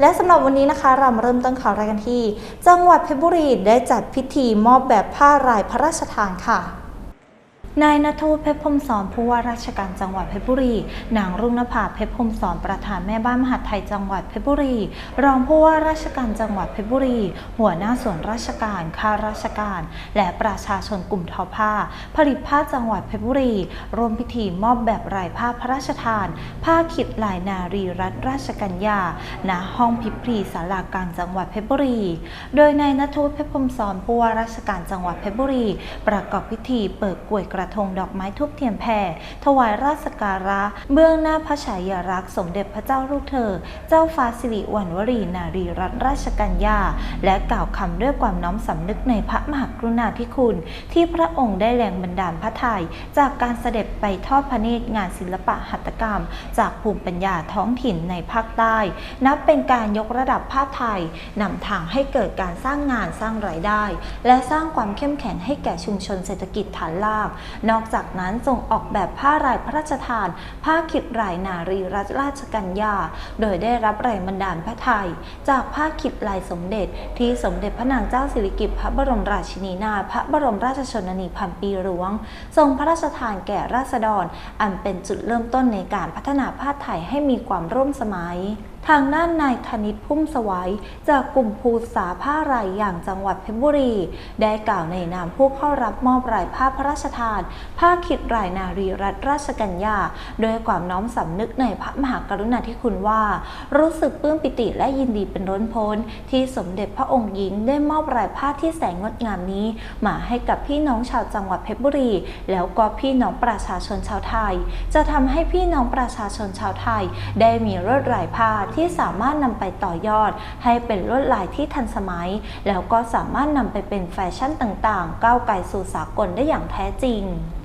และสำหรับวันนี้นะคะเรามาเริ่มต้นข่าวแรกกันที่ จังหวัดเพชรบุรีได้จัดพิธีมอบแบบผ้ารายพระราชทานค่ะ นายณทูตเพชรพรมสอนผู้ว่าราชการจังหวัดเพชรบุรี นางรุ่งนภาเพชรพรมสอนประธานแม่บ้านมหาดไทยจังหวัดเพชรบุรี รองผู้ว่าราชการจังหวัดเพชรบุรี หัวหน้าส่วนราชการข้าราชการ และประชาชนกลุ่มทอผ้า ผลิตผ้าจังหวัดเพชรบุรี ร่วมพิธีมอบแบบรายผ้าพระราชทาน ผ้าขิดลายนารีรัตนราชกัญญาณห้องพิพีศาลากลางจังหวัดเพชรบุรี โดยนายณทูตเพชรพรมสอนผู้ว่าราชการจังหวัดเพชรบุรี ประกอบพิธีเปิดกลวยกระทงดอกไม้ทุบเทียนแผ่ถวายราชการะ เบื้องหน้าพระฉายาลักษณ์สมเด็จพระเจ้าลูกเธอ เจ้าฟ้าสิริวัณวรีนารีรัตนราชกัญญา และกล่าวคำด้วยความน้อมสำนึกในพระมหากรุณาธิคุณ ที่พระองค์ได้แรงบันดาลพระทัยจากการเสด็จไปทอดพระเนตรงานศิลปะหัตถกรรม จากภูมิปัญญาท้องถิ่นในภาคใต้ นับเป็นการยกระดับผ้าไทยนำทางให้เกิดการสร้างงานสร้างรายได้ และสร้างความเข้มแข็งให้แก่ชุมชนเศรษฐกิจฐานรากนอกจากนั้นทรงออกแบบผ้ารายพระราชทาน ผ้าขิดรายนารีรัตราชกัญญา โดยได้รับแรงบันดาลพระไทย จากผ้าขิดลายสมเด็จ ที่สมเด็จพระนางเจ้าสิริกิติ์พระบรมราชินีนาถพระบรมราชชนนีพันปีหลวง ทรงพระราชทานแก่ราษฎร อันเป็นจุดเริ่มต้นในการพัฒนาผ้าไทยให้มีความร่วมสมัยทางด้านนายธนิตพุ่มสวัยจากกลุ่มภูษาผ้ารายอย่างจังหวัดเพชรบุรี ได้กล่าวในนามผู้เข้ารับมอบรายผ้าพระราชทานผ้าขิดรายนารีรัตนราชกัญญาด้วยความน้อมสำนึกในพระมหากรุณาธิคุณว่า รู้สึกปลื้มปิติและยินดีเป็นร้นพ้น ที่สมเด็จพระองค์หญิงได้มอบรายผ้าที่แสนงดงามนี้ มาให้กับพี่น้องชาวจังหวัดเพชรบุรี แล้วก็พี่น้องประชาชนชาวไทย จะทำให้พี่น้องประชาชนชาวไทย ได้มีลวดลายผ้าที่สามารถนำไปต่อยอด ให้เป็นลวดลายที่ทันสมัย แล้วก็สามารถนำไปเป็นแฟชั่นต่างๆ ก้าวไกลสู่สากลได้อย่างแท้จริง mm.